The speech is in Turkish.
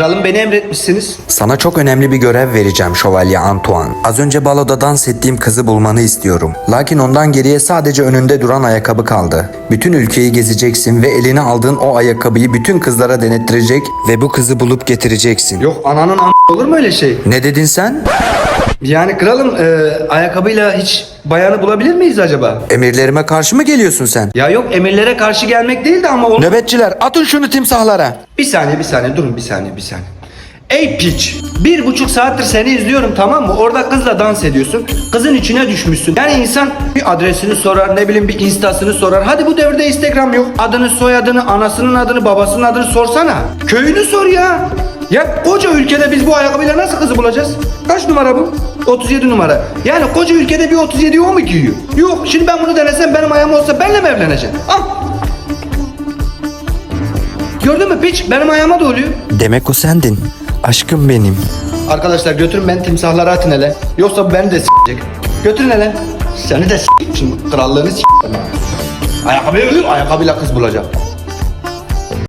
Kralım beni emretmişsiniz. Sana çok önemli bir görev vereceğim Şövalye Antoine. Az önce baloda dans ettiğim kızı bulmanı istiyorum. Lakin ondan geriye sadece önünde duran ayakkabı kaldı. Bütün ülkeyi gezeceksin ve eline aldığın o ayakkabıyı bütün kızlara denettirecek ve bu kızı bulup getireceksin. Yok ananın am- olur mu öyle şey? Ne dedin sen? Yani kralım e, ayakkabıyla hiç bayanı bulabilir miyiz acaba? Emirlerime karşı mı geliyorsun sen? Ya yok emirlere karşı gelmek değil de ama onu... Nöbetçiler atın şunu timsahlara. Bir saniye bir saniye durun bir saniye bir saniye. Ey piç! Bir buçuk saattir seni izliyorum tamam mı? Orada kızla dans ediyorsun. Kızın içine düşmüşsün. Yani insan bir adresini sorar ne bileyim bir instasını sorar. Hadi bu devirde Instagram yok. Adını soyadını anasının adını babasının adını sorsana. Köyünü sor ya. Ya koca ülkede biz bu ayakkabıyla nasıl kızı bulacağız? Kaç numara bu? 37 numara. Yani koca ülkede bir 37'yi o mu giyiyor? Yok şimdi ben bunu denesem benim ayağım olsa benle mi evleneceksin? Ah! Gördün mü piç? Benim ayağıma da oluyor. Demek o sendin. Aşkım benim. Arkadaşlar götürün beni timsahlara atın hele. Yoksa bu beni de s**ecek. Götürün hele. Seni de şimdi krallığını s**eyim. Ayakkabıyla, ayakkabıyla kız bulacağım.